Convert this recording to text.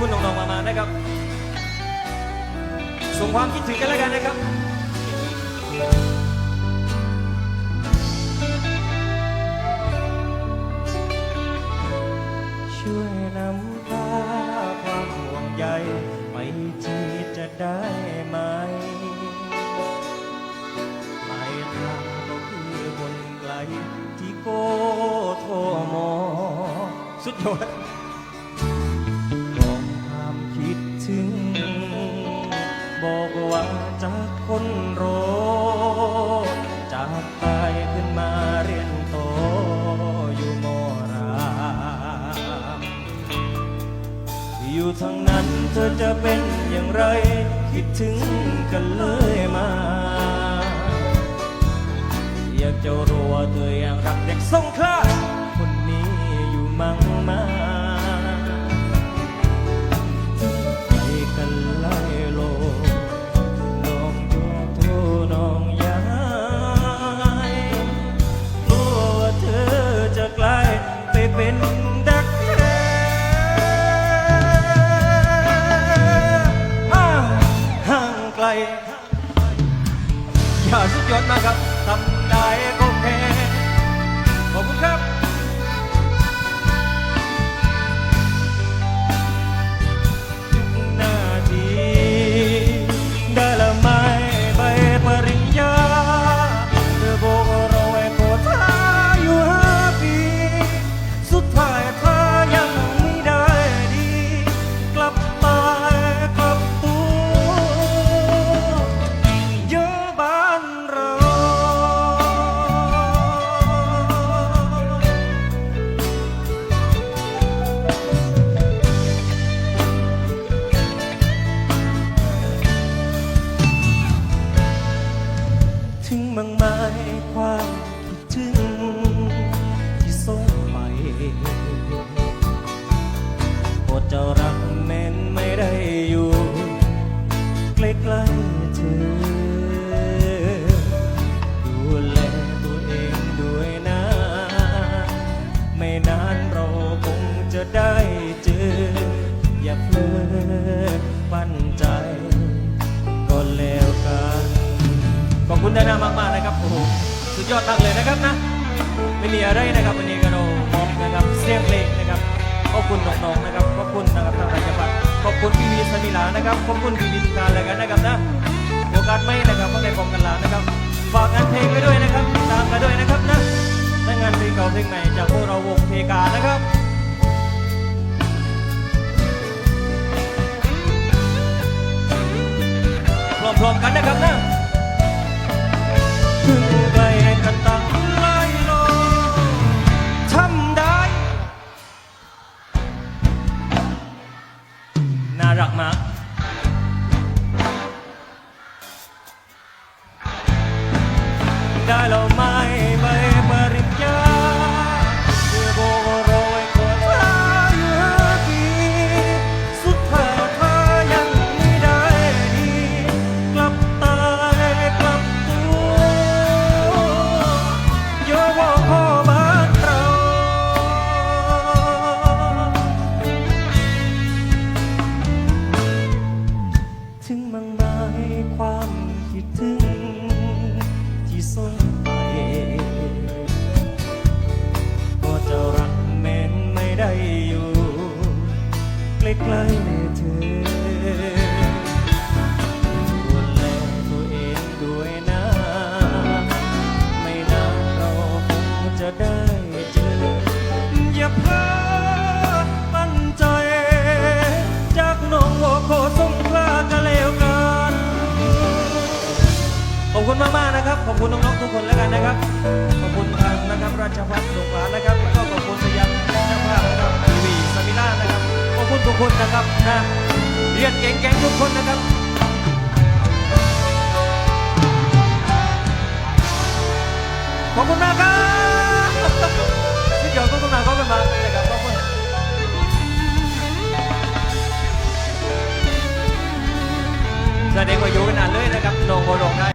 คุณน้องๆมากๆนะครับ ส่งความคิดถึงกันแล้วกันนะครับช่วยนำพาความห่วงใยไปทีจะได้ไหมปลายทางก็คือคนไกลที่โกโทมอสุดยอด จากคนโรจากตายขึ้นมาเรียนโตอยู่มอรามอยู่ทางนั้นเธอจะเป็นอย่างไร คิดถึงกันเลยมา อยากจะรู้ว่าเธอยังรักเด็กสงขลา สุดยอดมากครับทำได้ก็แค่ขอบคุณครับ ถึงบางไม้ความคิดถึง ที่ส่งไปโปรดเจ้ารักแม้นไม่ได้อยู่ใกล้ๆเธอ ดูแลตัวเองด้วยนะ ไม่นานเราคงจะได้เจอ อย่าเพลิดปั้นใจ คุณดานามากๆนะครับโอ้โหสุดยอดมากเลยนะครับนะไม่มีอะไรนะครับวันนี้ก็เรามอบนะครับเสียงเพลงนะครับขอบคุณน้องๆนะครับขอบคุณนะครับทางราชบัตรขอบคุณพี่วีสมิลานะครับขอบคุณพี่วิทการอะไรกันนะครับนะโอกาสไม่นะครับก็ได้พบกันแล้วนะครับฝากงานเพลงไว้ด้วยนะครับติดตามกันด้วยนะครับนะและงานเพลงเก่าเพลงใหม่จากพวกเราวงเพกานะครับพร้อมๆกันนะครับนะ ไใกล้ๆเธอดูแลตัวเองด้วยนะ ไม่นานเราคงจะได้เจอ อย่าเพ้อมั่นใจ จากหนองหัวโคสงขลาก็แล้วกันขอบคุณมาก ๆ นะครับ ขอบคุณน้อง ๆ ทุกคนแล้วกันนะครับ ขอบคุณทางนะครับ ราชพัฒน์สงขลาบแล้ว คนนะครับนะเรียนเก่งๆทุกคนนะครับขอบคุณมากครับที่เดี๋ยวต้องมาขอบคุณมากนะครับขอบคุณแสดงว่าอยู่กันนานเลยนะครับน้องโบรง